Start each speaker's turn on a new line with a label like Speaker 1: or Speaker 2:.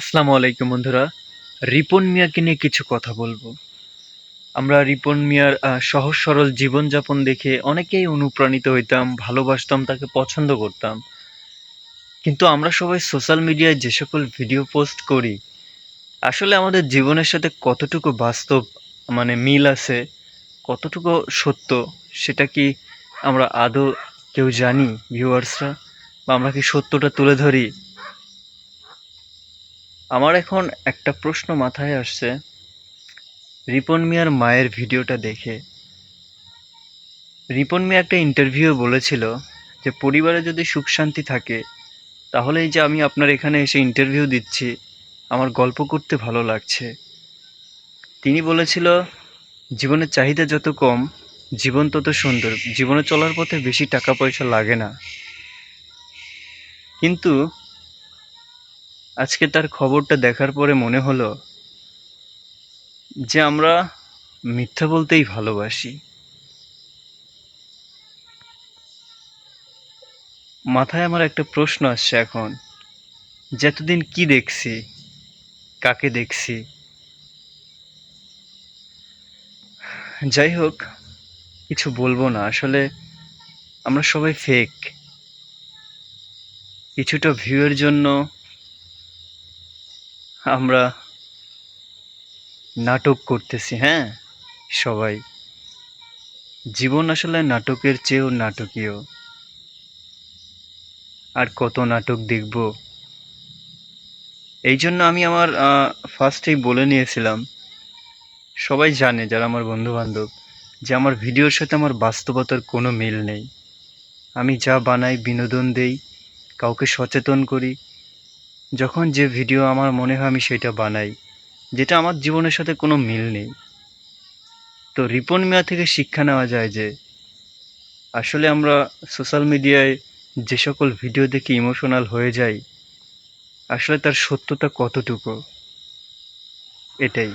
Speaker 1: আসসালামু আলাইকুম বন্ধুরা। রিপন মিয়াকে নিয়ে কিছু কথা বলব। আমরা রিপন মিয়ার সহজ সরল জীবনযাপন দেখে অনেকেই অনুপ্রাণিত হইতাম, ভালোবাসতাম, তাকে পছন্দ করতাম। কিন্তু আমরা সবাই সোশ্যাল মিডিয়ায় যে সকল ভিডিও পোস্ট করি, আসলে আমাদের জীবনের সাথে কতটুকু বাস্তব মানে মিল আছে, কতটুকু সত্য, সেটা কি আমরা আদৌ কেউ জানি ভিউয়ার্সরা বা আমরা কি সত্যটা তুলে ধরি? আমার এখন একটা প্রশ্ন মাথায় আসছে। রিপন মিয়ার মায়ের ভিডিওটা দেখে। রিপন মিয়া একটা ইন্টারভিউ বলেছিল যে, পরিবারে যদি সুখ শান্তি থাকে, তাহলে এই যে আমি আপনার এখানে এসে ইন্টারভিউ দিচ্ছি, আমার গল্প করতে ভালো লাগছে। তিনি বলেছিল, জীবনের চাহিদা যত কম, জীবন তত সুন্দর। জীবনে চলার পথে বেশি টাকা পয়সা লাগে না। কিন্তু আজকে তার খবরটা দেখার পরে মনে হলো যে আমরা মিথ্যা বলতেই ভালোবাসি। মাথায় আমার একটা প্রশ্ন আসছে এখন, যে এতদিন কি দেখছি, কাকে দেখছি? যাই হোক, কিছু বলব না, আসলে আমরা সবাই ফেক কিছুটা ভিউয়ের জন্য আমরা নাটক করতেছি হ্যাঁ? সবাই। জীবন আসলে নাটকের চেয়েও নাটকীয়। আর কত নাটক দেখব? এই জন্য আমি আমার ফার্স্টেই বলে নিয়েছিলাম, সবাই জানে, যারা আমার বন্ধু বান্ধব যে আমার ভিডিওর সাথে আমার বাস্তবতার কোনো মিল নেই। আমি যা বানাই, বিনোদন দেই, কাউকে সচেতন করি যখন যে ভিডিও আমার মনে হয় আমি সেটা বানাই, যেটা আমার জীবনের সাথে কোনো মিল নেই। তো রিপন মিয়া থেকে শিক্ষা নেওয়া যায় যে, আসলে আমরা সোশ্যাল মিডিয়ায় যে সকল ভিডিও দেখে ইমোশনাল হয়ে যাই, আসলে তার সত্যতা কতটুকু? এটাই।